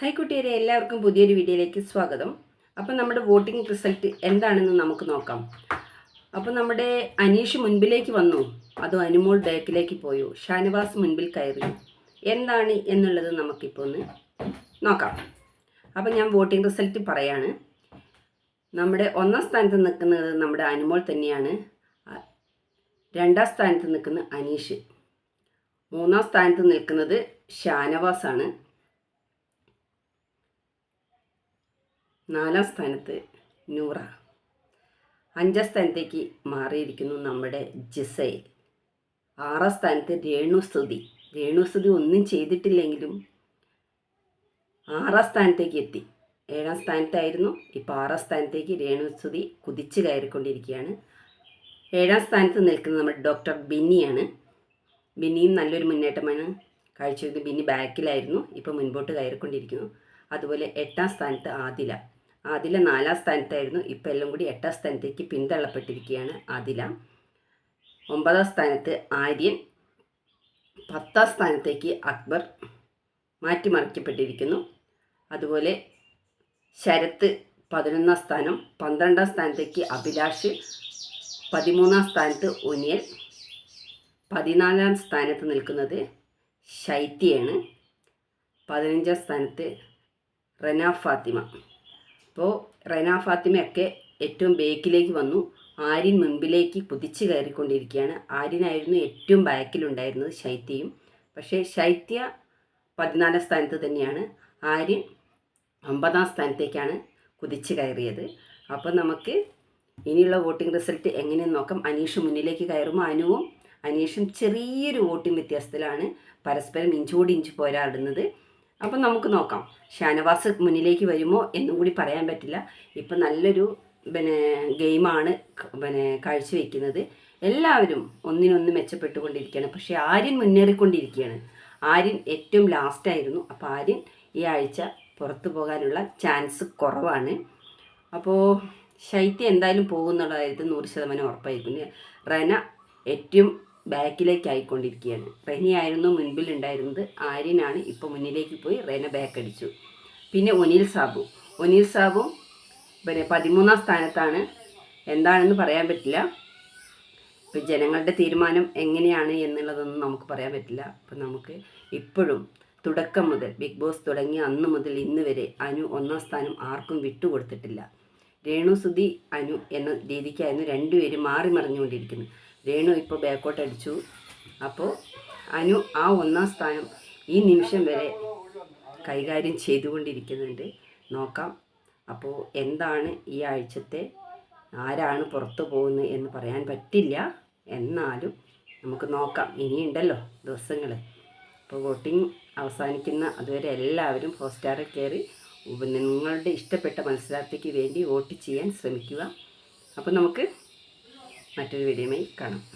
Hi കുട്ടിയരെ എല്ലാവർക്കും പുതിയൊരു വീഡിയോയിലേക്ക് സ്വാഗതം. അപ്പോൾ നമ്മുടെ വോട്ടിംഗ് റിസൾട്ട് എന്താണെന്ന് നമുക്ക് നോക്കാം. അപ്പോൾ നമ്മുടെ അനീഷ് മുൻപിലേക്ക് വന്നു. അതോ അനുമോൾ ബാക്കിലേക്ക് പോയോ? ഷാനവാസ് മുൻപിൽ കയറി. എന്താണ് എന്നുള്ളത് നമുക്കിപ്പോൾ ഒന്ന് നോക്കാം. അപ്പോൾ ഞാൻ വോട്ടിംഗ് റിസൾട്ട് പറയാണ്. നമ്മുടെ ഒന്നാം സ്ഥാനത്ത് നിൽക്കുന്നത് നമ്മുടെ അനുമോൾ തന്നെയാണ്. രണ്ടാം സ്ഥാനത്ത് നിൽക്കുന്ന അനീഷ്. മൂന്നാം സ്ഥാനത്ത് നിൽക്കുന്നത് ഷാനവാസാണ്. നാലാം സ്ഥാനത്ത് നൂറ. അഞ്ചാം സ്ഥാനത്തേക്ക് മാറിയിരിക്കുന്നു നമ്മുടെ ജിസൈൽ. ആറാം സ്ഥാനത്ത് രേണുസ്തുതി രേണുസ്തുതി ഒന്നും ചെയ്തിട്ടില്ലെങ്കിലും ആറാം സ്ഥാനത്തേക്ക് എത്തി. ഏഴാം സ്ഥാനത്തായിരുന്നു. ഇപ്പോൾ ആറാം സ്ഥാനത്തേക്ക് രേണുസ്തുതി കുതിച്ച് കയറിക്കൊണ്ടിരിക്കുകയാണ്. ഏഴാം സ്ഥാനത്ത് നിൽക്കുന്നത് നമ്മുടെ ഡോക്ടർ ബിന്നിയാണ്. ബിന്നിയും നല്ലൊരു മുന്നേറ്റമാണ്. കാഴ്ചവെക്കുന്നത് ബിന്നി ബാക്കിലായിരുന്നു. ഇപ്പോൾ മുൻപോട്ട് കയറിക്കൊണ്ടിരിക്കുന്നു. അതുപോലെ എട്ടാം സ്ഥാനത്ത് ആദില. ആദില നാലാം സ്ഥാനത്തായിരുന്നു. ഇപ്പോൾ എല്ലാം കൂടി എട്ടാം സ്ഥാനത്തേക്ക് പിന്തള്ളപ്പെട്ടിരിക്കുകയാണ് ആദില. ഒമ്പതാം സ്ഥാനത്ത് ആര്യൻ. പത്താം സ്ഥാനത്തേക്ക് അക്ബർ മാറ്റിമറിക്കപ്പെട്ടിരിക്കുന്നു. അതുപോലെ ശരത്ത് പതിനൊന്നാം സ്ഥാനം പന്ത്രണ്ടാം സ്ഥാനത്തേക്ക് അഭിലാഷ് പതിമൂന്നാം സ്ഥാനത്ത് ഒനിയൽ പതിനാലാം സ്ഥാനത്ത് നിൽക്കുന്നത് ശൈത്യയാണ്. പതിനഞ്ചാം സ്ഥാനത്ത് റന ഫാത്തിമ. അപ്പോൾ റൈന ഫാത്തിമയൊക്കെ ഏറ്റവും ബേക്കിലേക്ക് വന്നു. ആര്യൻ മുൻപിലേക്ക് കുതിച്ച് കയറിക്കൊണ്ടിരിക്കുകയാണ്. ആര്യനായിരുന്നു ഏറ്റവും ബാക്കിലുണ്ടായിരുന്നത് ശൈത്യയും. പക്ഷേ ശൈത്യ പതിനാലാം സ്ഥാനത്ത് തന്നെയാണ്. ആര്യൻ ഒമ്പതാം സ്ഥാനത്തേക്കാണ് കുതിച്ച് കയറിയത്. അപ്പോൾ നമുക്ക് ഇനിയുള്ള വോട്ടിംഗ് റിസൾട്ട് എങ്ങനെയെന്ന് നോക്കാം. അനീഷ് മുന്നിലേക്ക് കയറുമ്പോൾ അനുവും അനീഷും ചെറിയൊരു വോട്ടിംഗ് വ്യത്യാസത്തിലാണ് പരസ്പരം ഇഞ്ചോടി ഇഞ്ച് പോരാടുന്നത്. അപ്പം നമുക്ക് നോക്കാം. ഷാനവാസ് മുന്നിലേക്ക് വരുമോ എന്നും കൂടി പറയാൻ പറ്റില്ല. ഇപ്പം നല്ലൊരു പിന്നെ ഗെയിമാണ് പിന്നെ കാഴ്ചവെക്കുന്നത് എല്ലാവരും ഒന്നിനൊന്ന് മെച്ചപ്പെട്ടുകൊണ്ടിരിക്കുകയാണ്. പക്ഷേ ആര്യൻ മുന്നേറിക്കൊണ്ടിരിക്കുകയാണ്. ആര്യൻ ഏറ്റവും ലാസ്റ്റായിരുന്നു അപ്പോൾ ആര്യൻ ഈ ആഴ്ച പുറത്തു പോകാനുള്ള ചാൻസ് കുറവാണ്. അപ്പോൾ ശൈത്യം എന്തായാലും പോകുന്നുള്ളതായിരുന്നു നൂറ് ശതമാനം ഉറപ്പായിരിക്കും റന ഏറ്റവും ബാക്കിലേക്ക് ആയിക്കൊണ്ടിരിക്കുകയാണ് റെനിയായിരുന്നു മുൻപിൽ ഉണ്ടായിരുന്നത് ആര്യനാണ് ഇപ്പോൾ മുന്നിലേക്ക് പോയി റെന ബാക്ക് അടിച്ചു പിന്നെ ഒനിൽ സാബു. ഒനിൽ സാബു പിന്നെ പതിമൂന്നാം സ്ഥാനത്താണ്. എന്താണെന്ന് പറയാൻ പറ്റില്ല. ഇപ്പം ജനങ്ങളുടെ തീരുമാനം എങ്ങനെയാണ് എന്നുള്ളതൊന്നും നമുക്ക് പറയാൻ പറ്റില്ല. അപ്പം നമുക്ക് ഇപ്പോഴും തുടക്കം മുതൽ ബിഗ് ബോസ് തുടങ്ങി അന്ന് മുതൽ ഇന്ന് വരെ അനു ഒന്നാം സ്ഥാനം ആർക്കും വിട്ടുകൊടുത്തിട്ടില്ല. രേണു സുധി അനു എന്ന രീതിക്കായിരുന്നു രണ്ടുപേരും മാറി മറിഞ്ഞുകൊണ്ടിരിക്കുന്നത് രേണു ഇപ്പോൾ ബാക്കോട്ട് അടിച്ചു അപ്പോൾ അനു ആ ഒന്നാം സ്ഥാനം ഈ നിമിഷം വരെ കൈകാര്യം ചെയ്തുകൊണ്ടിരിക്കുന്നുണ്ട്. നോക്കാം. അപ്പോൾ എന്താണ് ഈ ആഴ്ചത്തെ ആരാണ് പുറത്തു പോകുന്നത് എന്ന് പറയാൻ പറ്റില്ല. എന്നാലും നമുക്ക് നോക്കാം. ഇനിയുണ്ടല്ലോ ദിവസങ്ങൾ അപ്പോൾ വോട്ടിംഗ് അവസാനിക്കുന്ന അതുവരെ എല്ലാവരും ഹോട്ട്സ്റ്റാറിൽ കയറി നിങ്ങളുടെ ഇഷ്ടപ്പെട്ട മത്സരാർത്ഥിക്ക് വേണ്ടി വോട്ട് ചെയ്യാൻ ശ്രമിക്കുക. അപ്പോൾ നമുക്ക് മറ്റൊരു വീഡിയോയുമായി കാണാം.